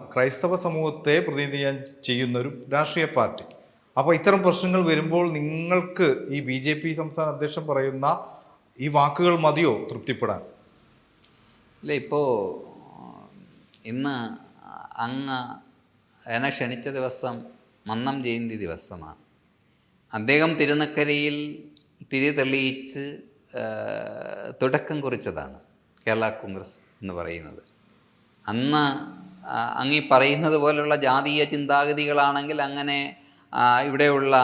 ക്രൈസ്തവ സമൂഹത്തെ പ്രതിനിധിയാൻ ചെയ്യുന്ന ഒരു രാഷ്ട്രീയ പാർട്ടി. അപ്പോൾ ഇത്തരം പ്രശ്നങ്ങൾ വരുമ്പോൾ നിങ്ങൾക്ക് ഈ ബി ജെ പി സംസ്ഥാന അധ്യക്ഷൻ പറയുന്ന ഈ വാക്കുകൾ മതിയോ തൃപ്തിപ്പെടാൻ? ഇല്ല ഇപ്പോൾ ഇന്ന് അങ്ങ് എന്നെ ക്ഷണിച്ച ദിവസം മന്നം ജയന്തി ദിവസമാണ്. അദ്ദേഹം തിരുനക്കരയിൽ തിരി തെളിയിച്ച് തുടക്കം കുറിച്ചതാണ് കേരള കോൺഗ്രസ് എന്ന് പറയുന്നത്. അന്ന് അങ്ങ് പറയുന്നത് പോലുള്ള ജാതീയ ചിന്താഗതികളാണെങ്കിൽ അങ്ങനെ ഇവിടെയുള്ള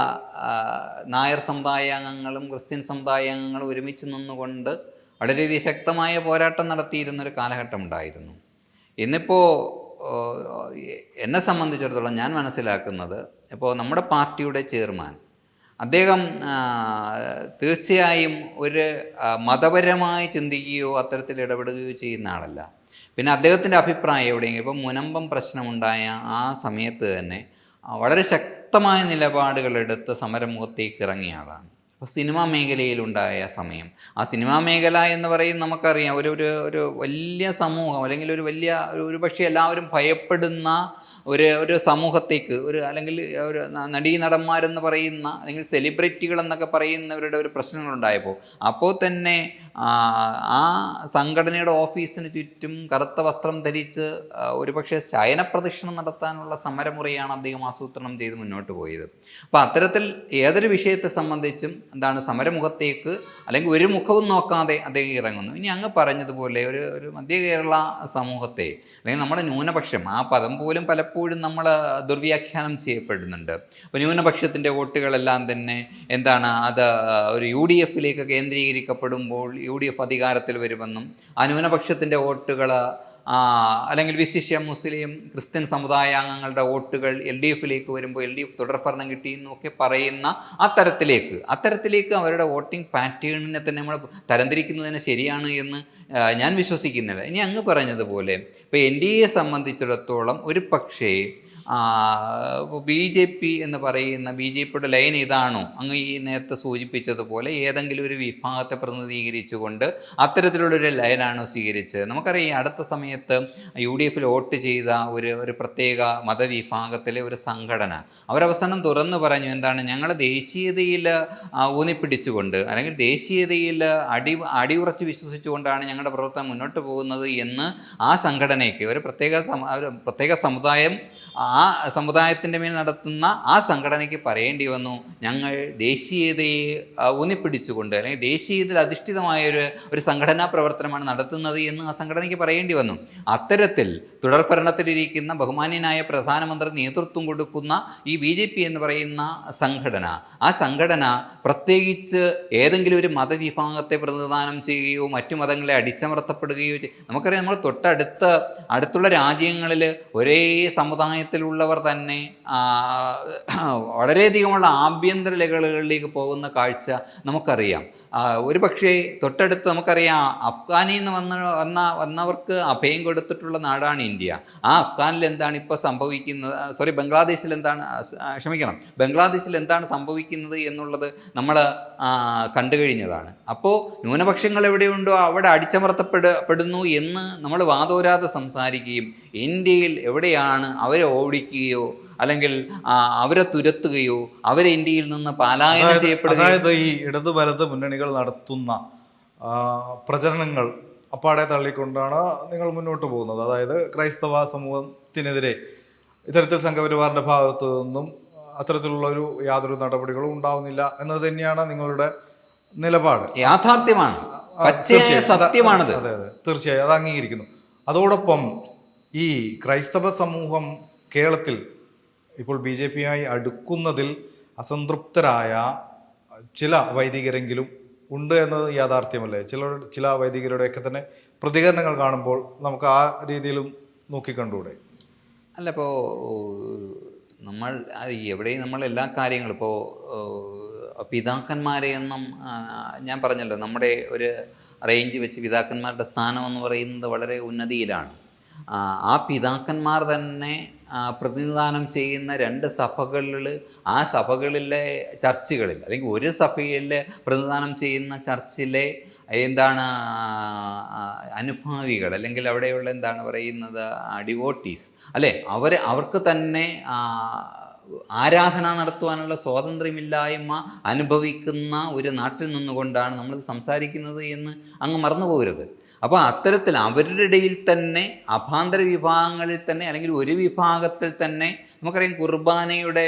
നായർ സമുദായ അംഗങ്ങളും ക്രിസ്ത്യൻ സമുദായ അംഗങ്ങളും ഒരുമിച്ച് നിന്നുകൊണ്ട് വളരെ ശക്തമായ പോരാട്ടം നടത്തിയിരുന്നൊരു കാലഘട്ടം ഉണ്ടായിരുന്നു ഇന്നിപ്പോൾ എന്നെ സംബന്ധിച്ചിടത്തോളം ഞാൻ മനസ്സിലാക്കുന്നത് ഇപ്പോൾ നമ്മുടെ പാർട്ടിയുടെ ചെയർമാൻ അദ്ദേഹം തീർച്ചയായും ഒരു മതപരമായി ചിന്തിക്കുകയോ അത്തരത്തിൽ ഇടപെടുകയോ ചെയ്യുന്ന ആളല്ല. പിന്നെ അദ്ദേഹത്തിന്റെ അഭിപ്രായം എവിടെയെങ്കിലും? ഇപ്പം മുനമ്പം പ്രശ്നമുണ്ടായ ആ സമയത്ത് തന്നെ വളരെ ശക്തമായ നിലപാടുകളെടുത്ത് സമരമുഖത്തേക്ക് ഇറങ്ങിയ ആളാണ്. അപ്പോൾ സിനിമാ മേഖലയിലുണ്ടായ സമയം. ആ സിനിമാ മേഖല എന്ന് പറയുന്നത് നമുക്കറിയാം. ഒരു ഒരു ഒരു വലിയ സമൂഹം അല്ലെങ്കിൽ ഒരു വലിയ ഒരു പക്ഷേ എല്ലാവരും ഭയപ്പെടുന്ന ഒരു ഒരു സമൂഹത്തേക്ക് ഒരു അല്ലെങ്കിൽ ഒരു നടീ നടന്മാരെന്ന് പറയുന്ന അല്ലെങ്കിൽ സെലിബ്രിറ്റികൾ എന്നൊക്കെ പറയുന്നവരുടെ ഒരു പ്രശ്നങ്ങളുണ്ടായപ്പോൾ അപ്പോൾ തന്നെ ആ, സംഘടനയുടെ ഓഫീസിന് ചുറ്റും കറുത്ത വസ്ത്രം ധരിച്ച് ഒരുപക്ഷെ ശയനപ്രദക്ഷിണം നടത്താനുള്ള സമരമുറയാണ് അദ്ദേഹം ആസൂത്രണം ചെയ്ത് മുന്നോട്ട് പോയത്. അപ്പോൾ അത്തരത്തിൽ ഏതൊരു വിഷയത്തെ സംബന്ധിച്ചും എന്താണ് സമരമുഖത്തേക്ക് അല്ലെങ്കിൽ ഒരു മുഖവും നോക്കാതെ അദ്ദേഹം ഇറങ്ങുന്നു. ഇനി അങ്ങ് പറഞ്ഞതുപോലെ ഒരു ഒരു മധ്യ കേരള സമൂഹത്തെ അല്ലെങ്കിൽ നമ്മുടെ ന്യൂനപക്ഷം ആ പദം പോലും പലപ്പോഴും നമ്മൾ ദുർവ്യാഖ്യാനം ചെയ്യപ്പെടുന്നുണ്ട്. അപ്പോൾ ന്യൂനപക്ഷത്തിന്റെ വോട്ടുകളെല്ലാം തന്നെ എന്താണ് അത് ഒരു യു ഡി എഫിലേക്ക് കേന്ദ്രീകരിക്കപ്പെടുമ്പോൾ യു ഡി എഫ് അധികാരത്തിൽ വരുമെന്നും ആ ന്യൂനപക്ഷത്തിന്റെ വോട്ടുകൾ അല്ലെങ്കിൽ വിശിഷ്യ മുസ്ലിം ക്രിസ്ത്യൻ സമുദായ അംഗങ്ങളുടെ വോട്ടുകൾ എൽ ഡി എഫിലേക്ക് വരുമ്പോൾ എൽ ഡി എഫ് തുടർഭരണം കിട്ടി എന്നൊക്കെ പറയുന്ന അത്തരത്തിലേക്ക് അത്തരത്തിലേക്ക് അവരുടെ വോട്ടിംഗ് പാറ്റേണിനെ തന്നെ നമ്മൾ തരംതിരിക്കുന്നതിന് ശരിയാണ് എന്ന് ഞാൻ വിശ്വസിക്കുന്നില്ല. ഇനി അങ്ങ് പറഞ്ഞതുപോലെ ഇപ്പോൾ എൻ ഡി എയെ സംബന്ധിച്ചിടത്തോളം ഒരു പക്ഷേ ബി ജെ പി എന്ന് പറയുന്ന ബി ജെ പിയുടെ ലൈൻ ഇതാണോ? അങ്ങ് ഈ നേരത്തെ സൂചിപ്പിച്ചതുപോലെ ഏതെങ്കിലും ഒരു വിഭാഗത്തെ പ്രതിനിധീകരിച്ചുകൊണ്ട് അത്തരത്തിലുള്ളൊരു ലൈനാണോ സ്വീകരിച്ചത്? നമുക്കറിയാം അടുത്ത സമയത്ത് യു ഡി എഫിൽ വോട്ട് ചെയ്ത ഒരു ഒരു പ്രത്യേക മതവിഭാഗത്തിലെ ഒരു സംഘടന. അവരവസാനം തുറന്നു പറഞ്ഞു എന്താണ് ഞങ്ങൾ ദേശീയതയിൽ ഊന്നിപ്പിടിച്ചുകൊണ്ട് അല്ലെങ്കിൽ ദേശീയതയിൽ അടി അടിയുറച്ച് വിശ്വസിച്ചുകൊണ്ടാണ് ഞങ്ങളുടെ പ്രവർത്തനം മുന്നോട്ട് പോകുന്നത് എന്ന് ആ സംഘടനയ്ക്ക് ഒരു പ്രത്യേക പ്രത്യേക സമുദായം ആ സമുദായത്തിന്റെ മേൽ നടത്തുന്ന ആ സംഘടനയ്ക്ക് പറയേണ്ടി വന്നു. ഞങ്ങൾ ദേശീയതയെ ഊന്നിപ്പിടിച്ചുകൊണ്ട് അല്ലെങ്കിൽ ദേശീയതയിൽ അധിഷ്ഠിതമായ ഒരു ഒരു സംഘടനാ പ്രവർത്തനമാണ് നടത്തുന്നത് എന്ന് ആ സംഘടനയ്ക്ക് പറയേണ്ടി വന്നു. അത്തരത്തിൽ തുടർഭരണത്തിലിരിക്കുന്ന ബഹുമാന്യനായ പ്രധാനമന്ത്രി നേതൃത്വം കൊടുക്കുന്ന ഈ ബി ജെ പി എന്ന് പറയുന്ന സംഘടന. ആ സംഘടന പ്രത്യേകിച്ച് ഏതെങ്കിലും ഒരു മതവിഭാഗത്തെ പ്രതിദാനം ചെയ്യുകയോ മറ്റു മതങ്ങളെ അടിച്ചമർത്തപ്പെടുകയോ നമുക്കറിയാം നമ്മൾ തൊട്ടടുത്ത് അടുത്തുള്ള രാജ്യങ്ങളിൽ ഒരേ സമുദായത്തിലുള്ളവർ തന്നെ വളരെയധികമുള്ള ആഭ്യന്തര ലഹളകളിലേക്ക് പോകുന്ന കാഴ്ച നമുക്കറിയാം. ഒരു പക്ഷേ തൊട്ടടുത്ത് നമുക്കറിയാം അഫ്ഗാനിൽ നിന്ന് വന്ന വന്ന വന്നവർക്ക് അഭയം കൊടുത്തിട്ടുള്ള നാടാണ് ഇന്ത്യ. ആ അഫ്ഗാനിൽ എന്താണ് ഇപ്പോൾ സംഭവിക്കുന്നത്? സോറി ബംഗ്ലാദേശിൽ എന്താണ്? ക്ഷമിക്കണം. ബംഗ്ലാദേശിൽ എന്താണ് സംഭവിക്കുന്നത് എന്നുള്ളത് നമ്മൾ കണ്ടു കഴിഞ്ഞതാണ്. അപ്പോൾ ന്യൂനപക്ഷങ്ങൾ എവിടെയുണ്ടോ അവിടെ അടിച്ചമർത്തപ്പെടപ്പെടുന്നു എന്ന് നമ്മൾ വാദോരാതെ സംസാരിക്കുകയും ഇന്ത്യയിൽ എവിടെയാണ് അവരെ ഓടിക്കുകയോ അല്ലെങ്കിൽ അവരെ തുരത്തുകയോ അവരെ ഇന്ത്യയിൽ നിന്ന് പലായനം ചെയ്യപ്പെടുകയോ അതായത് ഈ ഇടതു വലത് മുന്നണികൾ നടത്തുന്ന പ്രചരണങ്ങൾ അപ്പാടെ തള്ളിക്കൊണ്ടാണ് നിങ്ങൾ മുന്നോട്ട് പോകുന്നത്. അതായത് ക്രൈസ്തവ സമൂഹത്തിനെതിരെ ഇത്തരത്തിൽ സംഘപരിവാറിന്റെ ഭാഗത്തു നിന്നും അത്തരത്തിലുള്ള ഒരു യാതൊരു നടപടികളും ഉണ്ടാവുന്നില്ല എന്നത് തന്നെയാണ് നിങ്ങളുടെ നിലപാട്. യാഥാർത്ഥ്യമാണ്. സത്യമാണത്. അതെ അതെ. തീർച്ചയായും. അത് അംഗീകരിക്കുന്നു. അതോടൊപ്പം ഈ ക്രൈസ്തവ സമൂഹം കേരളത്തിൽ ഇപ്പോൾ ബി ജെ പിയുമായി അടുക്കുന്നതിൽ അസംതൃപ്തരായ ചില വൈദികരെങ്കിലും ഉണ്ട് എന്നത് യാഥാർത്ഥ്യമല്ലേ? ചില ചില വൈദികരുടെയൊക്കെ തന്നെ പ്രതികരണങ്ങൾ കാണുമ്പോൾ നമുക്ക് ആ രീതിയിലും നോക്കിക്കണ്ടൂടെ? അല്ല ഇപ്പോൾ നമ്മൾ എവിടെയും നമ്മൾ എല്ലാ കാര്യങ്ങളും ഇപ്പോൾ പിതാക്കന്മാരെയൊന്നും ഞാൻ പറഞ്ഞല്ലോ നമ്മുടെ ഒരു റേഞ്ച് വെച്ച് പിതാക്കന്മാരുടെ സ്ഥാനം എന്ന് പറയുന്നത് വളരെ ഉന്നതിയിലാണ്. ആ, പിതാക്കന്മാർ തന്നെ പ്രതിനിധാനം ചെയ്യുന്ന രണ്ട് സഭകളിൽ ആ സഭകളിലെ ചർച്ചുകളിൽ അല്ലെങ്കിൽ ഒരു സഭയിൽ പ്രതിനിധാനം ചെയ്യുന്ന ചർച്ചിലെ എന്താണ് അനുഭാവികൾ അല്ലെങ്കിൽ അവിടെയുള്ള എന്താണ് പറയുന്നത് ഡിവോട്ടീസ് അല്ലേ? അവർ അവർക്ക് തന്നെ ആരാധന നടത്തുവാനുള്ള സ്വാതന്ത്ര്യമില്ലായ്മ അനുഭവിക്കുന്ന ഒരു നാട്ടിൽ നിന്നുകൊണ്ടാണ് നമ്മൾ സംസാരിക്കുന്നത് എന്ന് അങ്ങ് മറന്നു പോകരുത് അപ്പോൾ അത്തരത്തിൽ അവരുടെ ഇടയിൽ തന്നെ അഭാന്തര വിഭാഗങ്ങളിൽ തന്നെ അല്ലെങ്കിൽ ഒരു വിഭാഗത്തിൽ തന്നെ നമുക്കറിയാം കുർബാനയുടെ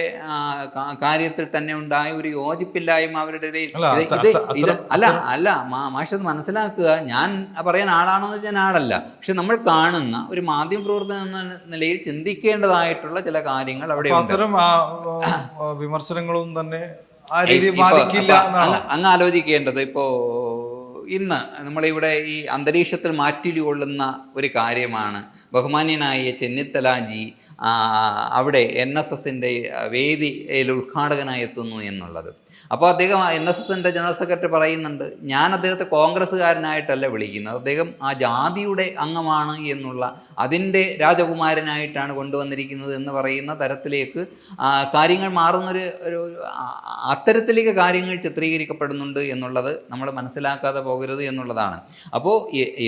കാര്യത്തിൽ തന്നെ ഉണ്ടായ ഒരു യോജിപ്പില്ലായ്മ അവരുടെ ഇടയിൽ. അല്ല, ഇത് ഇത് അല്ല അല്ല മാഷത് മനസ്സിലാക്കുക. ഞാൻ പറയാൻ ആളാണോ എന്ന് വെച്ചാൽ ആളല്ല. പക്ഷെ നമ്മൾ കാണുന്ന ഒരു മാധ്യമ പ്രവർത്തനം എന്ന നിലയിൽ ചിന്തിക്കേണ്ടതായിട്ടുള്ള ചില കാര്യങ്ങൾ അവിടെ അത്തരം വിമർശനങ്ങളും തന്നെ അങ്ങ് അങ്ങ് ആലോചിക്കേണ്ടത്. ഇപ്പോൾ ഇന്ന് നമ്മളിവിടെ ഈ അന്തരീക്ഷത്തിൽ മാറ്റിലി കൊള്ളുന്ന ഒരു കാര്യമാണ്. ബഹുമാന്യനായ ചെന്നിത്തലാജി അവിടെ എൻ എസ് എസിന്റെ വേദിയിൽ ഉദ്ഘാടകനായി എത്തുന്നു എന്നുള്ളത്. അപ്പോൾ അദ്ദേഹം എൻ എസ് എസിന്റെ ജനറൽ സെക്രട്ടറി പറയുന്നുണ്ട് ഞാൻ അദ്ദേഹത്തെ കോൺഗ്രസ്സുകാരനായിട്ടല്ല വിളിക്കുന്നത്. അദ്ദേഹം ആ ജാതിയുടെ അംഗമാണ് എന്നുള്ള അതിന്റെ രാജകുമാരനായിട്ടാണ് കൊണ്ടുവന്നിരിക്കുന്നത് എന്ന് പറയുന്ന തരത്തിലേക്ക് കാര്യങ്ങൾ മാറുന്നൊരു ഒരു അത്തരത്തിലേക്ക് കാര്യങ്ങൾ ചിത്രീകരിക്കപ്പെടുന്നുണ്ട് എന്നുള്ളത് നമ്മൾ മനസ്സിലാക്കാതെ പോകരുത് എന്നുള്ളതാണ്. അപ്പോൾ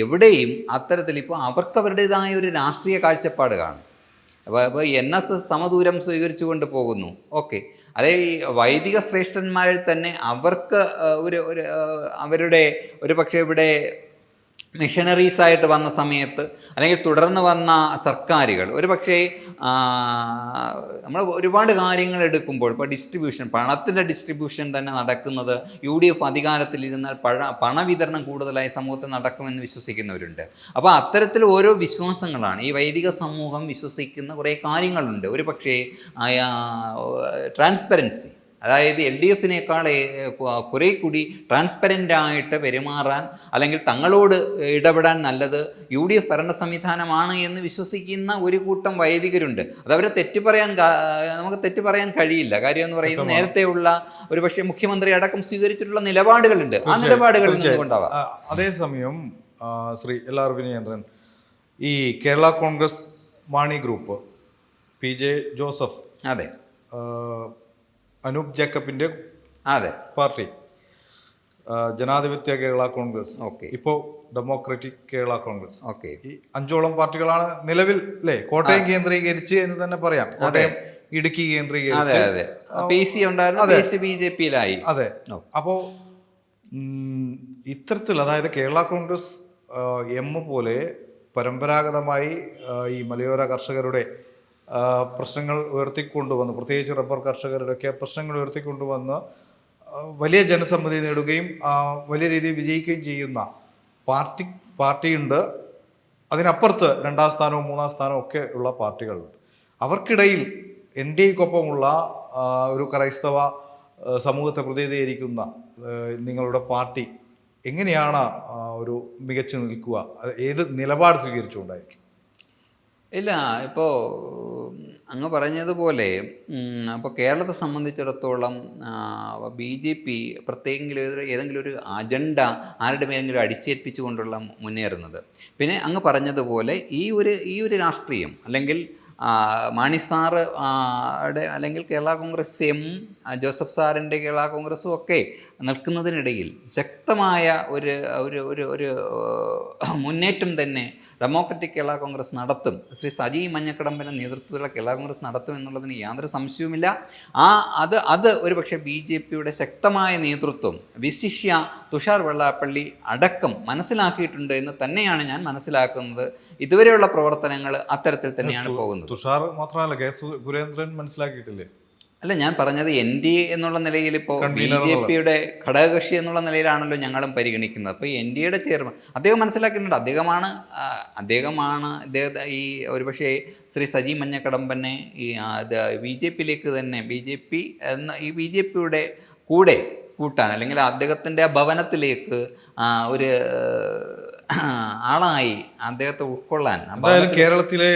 എവിടെയും അത്തരത്തിൽ ഇപ്പോൾ അവർക്ക് അവരുടേതായ ഒരു രാഷ്ട്രീയ കാഴ്ചപ്പാട് കാണും. അപ്പോൾ അപ്പോൾ എൻ എസ് എസ് സമദൂരം സ്വീകരിച്ചുകൊണ്ട് പോകുന്നു. ഓക്കെ. അതേ ഈ വൈദിക ശ്രേഷ്ഠന്മാരിൽ തന്നെ അവർക്ക് ഒരു ഒരു അവരുടെ ഒരു പക്ഷേ ഇവിടെ മിഷണറീസ് ആയിട്ട് വന്ന സമയത്ത് അല്ലെങ്കിൽ തുടർന്ന് വന്ന സർക്കാരുകൾ ഒരു പക്ഷേ നമ്മൾ ഒരുപാട് കാര്യങ്ങൾ എടുക്കുമ്പോൾ ഇപ്പോൾ ഡിസ്ട്രിബ്യൂഷൻ പണത്തിന്റെ ഡിസ്ട്രിബ്യൂഷൻ തന്നെ നടക്കുന്നത് യു ഡി എഫ് അധികാരത്തിലിരുന്നാൽ പഴ പണവിതരണം കൂടുതലായി സമൂഹത്തിൽ നടക്കുമെന്ന് വിശ്വസിക്കുന്നവരുണ്ട്. അപ്പോൾ അത്തരത്തിൽ ഓരോ വിശ്വാസങ്ങളാണ്. ഈ വൈദിക സമൂഹം വിശ്വസിക്കുന്ന കുറേ കാര്യങ്ങളുണ്ട്. ഒരു പക്ഷേ ട്രാൻസ്പെറൻസി അതായത് എൽ ഡി എഫിനേക്കാൾ കുറേ കൂടി ട്രാൻസ്പെറന്റ് ആയിട്ട് പെരുമാറാൻ അല്ലെങ്കിൽ തങ്ങളോട് ഇടപെടാൻ നല്ലത് യു ഡി എഫ് ഭരണ സംവിധാനമാണ് എന്ന് വിശ്വസിക്കുന്ന ഒരു കൂട്ടം വൈദികരുണ്ട്. അവരെ തെറ്റ് പറയാൻ നമുക്ക് തെറ്റ് പറയാൻ കഴിയില്ല. കാര്യം എന്ന് പറയുന്നത് നേരത്തെയുള്ള ഒരു പക്ഷേ മുഖ്യമന്ത്രി അടക്കം സ്വീകരിച്ചിട്ടുള്ള നിലപാടുകളുണ്ട്. ആ നിലപാടുകൾ നിന്നുകൊണ്ടാവാം അതേസമയം ശ്രീ എൽ ആർ വിനയേന്ദ്രൻ ഈ Kerala Congress Mani group P J Joseph അതെ. അനൂപ് ജേക്കബിന്റെ അതെ. പാർട്ടി ജനാധിപത്യ കേരള കോൺഗ്രസ്. ഓക്കെ. ഇപ്പോ ഡെമോക്രാറ്റിക് കേരള കോൺഗ്രസ്. ഓക്കെ. ഈ അഞ്ചോളം പാർട്ടികളാണ് നിലവിൽ അല്ലേ കോട്ടയം കേന്ദ്രീകരിച്ച് എന്ന് തന്നെ പറയാം. കോട്ടയം ഇടുക്കി കേന്ദ്രീകരിച്ചു. അതെ പി സി ഉണ്ടായിരുന്നു പി സി ബി ജെ പിയിലായി. അതെ. അപ്പോ ഇത്തരത്തിൽ അതായത് കേരള കോൺഗ്രസ് എം പോലെ പരമ്പരാഗതമായി ഈ മലയോര കർഷകരുടെ പ്രശ്നങ്ങൾ ഉയർത്തിക്കൊണ്ടുവന്ന്. പ്രത്യേകിച്ച് റബ്ബർ കർഷകരുടെയൊക്കെ പ്രശ്നങ്ങൾ ഉയർത്തിക്കൊണ്ടുവന്ന് വലിയ ജനസമ്മതി നേടുകയും വലിയ രീതിയിൽ വിജയിക്കുകയും ചെയ്യുന്ന പാർട്ടി പാർട്ടിയുണ്ട്. അതിനപ്പുറത്ത് രണ്ടാം സ്ഥാനവും മൂന്നാം സ്ഥാനവും ഒക്കെ ഉള്ള പാർട്ടികളുണ്ട്. അവർക്കിടയിൽ എൻ ഡി എക്കൊപ്പമുള്ള ഒരു ക്രൈസ്തവ സമൂഹത്തെ പ്രതിനിധീകരിക്കുന്ന നിങ്ങളുടെ പാർട്ടി എങ്ങനെയാണ് ഒരു മികച്ചു നിൽക്കുക? ഏത് നിലപാട് സ്വീകരിച്ചുകൊണ്ടായിരിക്കും? ഇല്ല ഇപ്പോൾ അങ്ങ് പറഞ്ഞതുപോലെ അപ്പോൾ കേരളത്തെ സംബന്ധിച്ചിടത്തോളം ബി ജെ പി പ്രത്യേകെങ്കിലും ഏതെങ്കിലും ഒരു അജണ്ട ആരുടെ മേലെങ്കിലും അടിച്ചേൽപ്പിച്ചുകൊണ്ടുള്ള മുന്നേറുന്നത്. പിന്നെ അങ്ങ് പറഞ്ഞതുപോലെ ഈ ഒരു ഈ ഒരു രാഷ്ട്രീയം അല്ലെങ്കിൽ മാണി സാറ് അല്ലെങ്കിൽ കേരള കോൺഗ്രസ് എം ജോസഫ് സാറിന്റെ കേരള കോൺഗ്രസും ഒക്കെ നിൽക്കുന്നതിനിടയിൽ ശക്തമായ ഒരു ഒരു ഒരു മുന്നേറ്റം തന്നെ ഡെമോക്രറ്റിക് കേരള കോൺഗ്രസ് നടത്തും. ശ്രീ സജി മഞ്ഞക്കടമ്പിന്റെ നേതൃത്വത്തിലുള്ള കേരള കോൺഗ്രസ് നടത്തും എന്നുള്ളതിന് യാതൊരു സംശയവുമില്ല. ആ അത് അത് ഒരുപക്ഷെ ബി ജെ പിയുടെ ശക്തമായ നേതൃത്വം വിശിഷ്യ തുഷാർ വെള്ളാപ്പള്ളി അടക്കം മനസ്സിലാക്കിയിട്ടുണ്ട് എന്ന് തന്നെയാണ് ഞാൻ മനസ്സിലാക്കുന്നത്. ഇതുവരെയുള്ള പ്രവർത്തനങ്ങൾ അത്തരത്തിൽ തന്നെയാണ് പോകുന്നത്. തുഷാർ മാത്രമല്ല കെ സുരേന്ദ്രൻ മനസ്സിലാക്കിയിട്ടില്ലേ? അല്ല ഞാൻ പറഞ്ഞത് എൻ ഡി എ എന്നുള്ള നിലയിൽ ഇപ്പോൾ ബി ജെ പിയുടെ ഘടകകക്ഷി എന്നുള്ള നിലയിലാണല്ലോ ഞങ്ങളും പരിഗണിക്കുന്നത്. അപ്പോൾ എൻ ഡി എയുടെ ചെയർമാൻ അദ്ദേഹം മനസ്സിലാക്കിയിട്ടുണ്ട് അദ്ദേഹമാണ് അദ്ദേഹമാണ് അദ്ദേഹത്തെ ഈ ഒരുപക്ഷെ ശ്രീ സജി മഞ്ഞക്കടമ്പനെ ഈ ബി ജെ പിയിലേക്ക് തന്നെ ബി ജെ പി എന്ന ഈ ബി ജെ പിയുടെ കൂടെ കൂട്ടാൻ അല്ലെങ്കിൽ അദ്ദേഹത്തിന്റെ ആ ഭവനത്തിലേക്ക് ഒരു ആളായി അദ്ദേഹത്തെ ഉൾക്കൊള്ളാൻ. കേരളത്തിലെ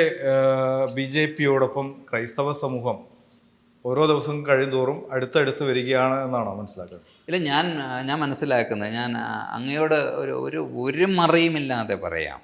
ബി ജെ പിയോടൊപ്പം ക്രൈസ്തവ സമൂഹം ഓരോ ദിവസവും കഴിയുന്തോറും അടുത്തടുത്ത് വരികയാണ് എന്നാണോ മനസ്സിലാക്കുന്നത്? ഇല്ല ഞാൻ ഞാൻ മനസ്സിലാക്കുന്നത് ഞാൻ അങ്ങയോട് ഒരു ഒരു ഒരു മറിയുമില്ലാതെ പറയാം.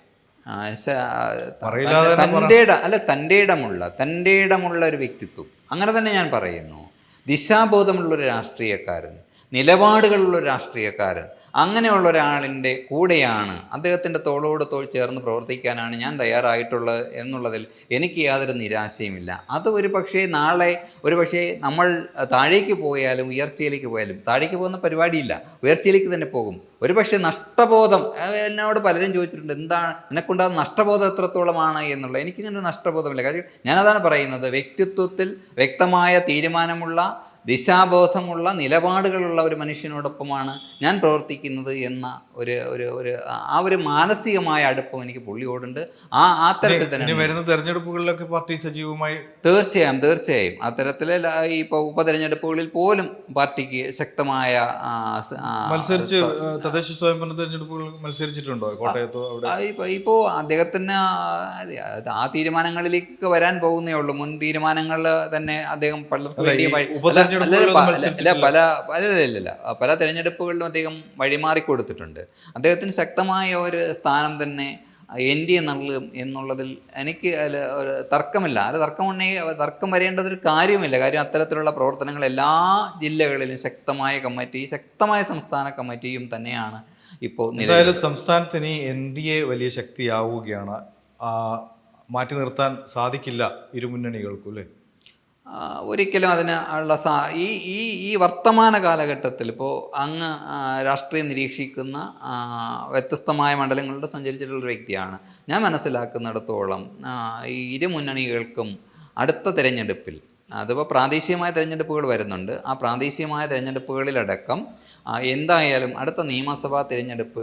തന്റെ ഇടം അല്ല തന്റെ ഇടമുള്ള തന്റെ ഇടമുള്ള ഒരു വ്യക്തിത്വം. അങ്ങനെ തന്നെ ഞാൻ പറയുന്നു. ദിശാബോധമുള്ള ഒരു രാഷ്ട്രീയക്കാരൻ നിലപാടുകളുള്ള ഒരു രാഷ്ട്രീയക്കാരൻ അങ്ങനെയുള്ള ഒരാളിന്റെ കൂടെയാണ് അദ്ദേഹത്തിന്റെ തോളോട് തോൾ ചേർന്ന് പ്രവർത്തിക്കാനാണ് ഞാൻ തയ്യാറായിട്ടുള്ളത് എന്നുള്ളതിൽ എനിക്ക് യാതൊരു നിരാശയുമില്ല. അത് ഒരു പക്ഷേ നാളെ ഒരു പക്ഷേ നമ്മൾ താഴേക്ക് പോയാലും ഉയർച്ചയിലേക്ക് പോയാലും താഴേക്ക് പോകുന്ന പരിപാടിയില്ല ഉയർച്ചയിലേക്ക് തന്നെ പോകും. ഒരു പക്ഷേ നഷ്ടബോധം എന്നോട് പലരും ചോദിച്ചിട്ടുണ്ട് എന്താണ് നിനക്കുണ്ടാകുന്ന നഷ്ടബോധം എത്രത്തോളമാണ്? എന്നുള്ളത്. എനിക്കിങ്ങനെ നഷ്ടബോധമില്ല. കാര്യം ഞാനതാണ് പറയുന്നത് വ്യക്തിത്വത്തിൽ വ്യക്തമായ തീരുമാനമുള്ള ദിശാബോധമുള്ള നിലപാടുകളുള്ള ഒരു മനുഷ്യനോടൊപ്പമാണ് ഞാൻ പ്രവർത്തിക്കുന്നത് എന്ന ഒരു ഒരു ഒരു ആ ഒരു മാനസികമായ അടുപ്പം എനിക്ക് പുള്ളിയോടുണ്ട്. ആ ആ തരത്തിൽ തന്നെ വരുന്ന തെരഞ്ഞെടുപ്പുകളിലൊക്കെ പാർട്ടി സജീവമായി തീർച്ചയായും തീർച്ചയായും. അത്തരത്തിലെ ഈ ഇപ്പോൾ ഉപതെരഞ്ഞെടുപ്പുകളിൽ പോലും പാർട്ടിക്ക് ശക്തമായ മത്സരിച്ച് തദ്ദേശ സ്വയംഭരണ തെരഞ്ഞെടുപ്പുകൾ മത്സരിച്ചിട്ടുണ്ടോ കോട്ടയത്തോ ഇപ്പോൾ അദ്ദേഹത്തിന് ആ- ആ തീരുമാനങ്ങളിലേക്ക് വരാൻ പോകുന്നേ ഉള്ളൂ. മുൻ തീരുമാനങ്ങൾ തന്നെ അദ്ദേഹം പലർക്കും അല്ല, പല- പല പല തെരഞ്ഞെടുപ്പുകളിലും അദ്ദേഹം വഴിമാറി കൊടുത്തിട്ടുണ്ട്. അദ്ദേഹത്തിന് ശക്തമായ ഒരു സ്ഥാനം തന്നെ എൻ ഡി എ നൽകും എന്നുള്ളതിൽ എനിക്ക് ഒരു തർക്കമില്ല. അത് തർക്കമുണ്ടെങ്കിൽ തർക്കം വരേണ്ടതൊരു കാര്യമില്ല കാര്യം അത്തരത്തിലുള്ള പ്രവർത്തനങ്ങൾ എല്ലാ ജില്ലകളിലും ശക്തമായ കമ്മിറ്റി ശക്തമായ സംസ്ഥാന കമ്മിറ്റിയും തന്നെയാണ് ഇപ്പോൾ എന്തായാലും സംസ്ഥാനത്തിന് എൻ ഡി എ വലിയ ശക്തിയാവുകയാണ്. മാറ്റി നിർത്താൻ സാധിക്കില്ല ഇരുമുന്നണികൾക്കും അല്ലേ? ഒരിക്കലും അതിന് ഉള്ള സാ ഈ ഈ ഈ വർത്തമാന കാലഘട്ടത്തിൽ ഇപ്പോൾ അങ്ങ് രാഷ്ട്രീയം നിരീക്ഷിക്കുന്ന വ്യത്യസ്തമായ മണ്ഡലങ്ങളിലൂടെ സഞ്ചരിച്ചിട്ടുള്ള വ്യക്തിയാണ്. ഞാൻ മനസ്സിലാക്കുന്നിടത്തോളം ഈ ഇരു മുന്നണികൾക്കും അടുത്ത തിരഞ്ഞെടുപ്പിൽ അതിപ്പോൾ പ്രാദേശികമായ തിരഞ്ഞെടുപ്പുകൾ വരുന്നുണ്ട്. ആ പ്രാദേശികമായ തിരഞ്ഞെടുപ്പുകളിലടക്കം എന്തായാലും അടുത്ത നിയമസഭാ തിരഞ്ഞെടുപ്പ്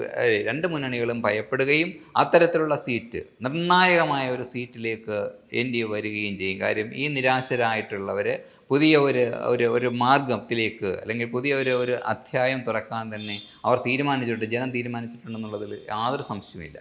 രണ്ട് മുന്നണികളും ഭയപ്പെടുകയും അത്തരത്തിലുള്ള സീറ്റ് നിർണായകമായ ഒരു സീറ്റിലേക്ക് എൻ ഡി എ വരികയും ചെയ്യും. കാര്യം ഈ നിരാശരായിട്ടുള്ളവർ പുതിയ ഒരു ഒരു ഒരു മാർഗത്തിലേക്ക് അല്ലെങ്കിൽ പുതിയ ഒരു ഒരു അധ്യായം തുറക്കാൻ തന്നെ അവർ തീരുമാനിച്ചിട്ടുണ്ട്. ജനം തീരുമാനിച്ചിട്ടുണ്ടെന്നുള്ളതിൽ യാതൊരു സംശയമില്ല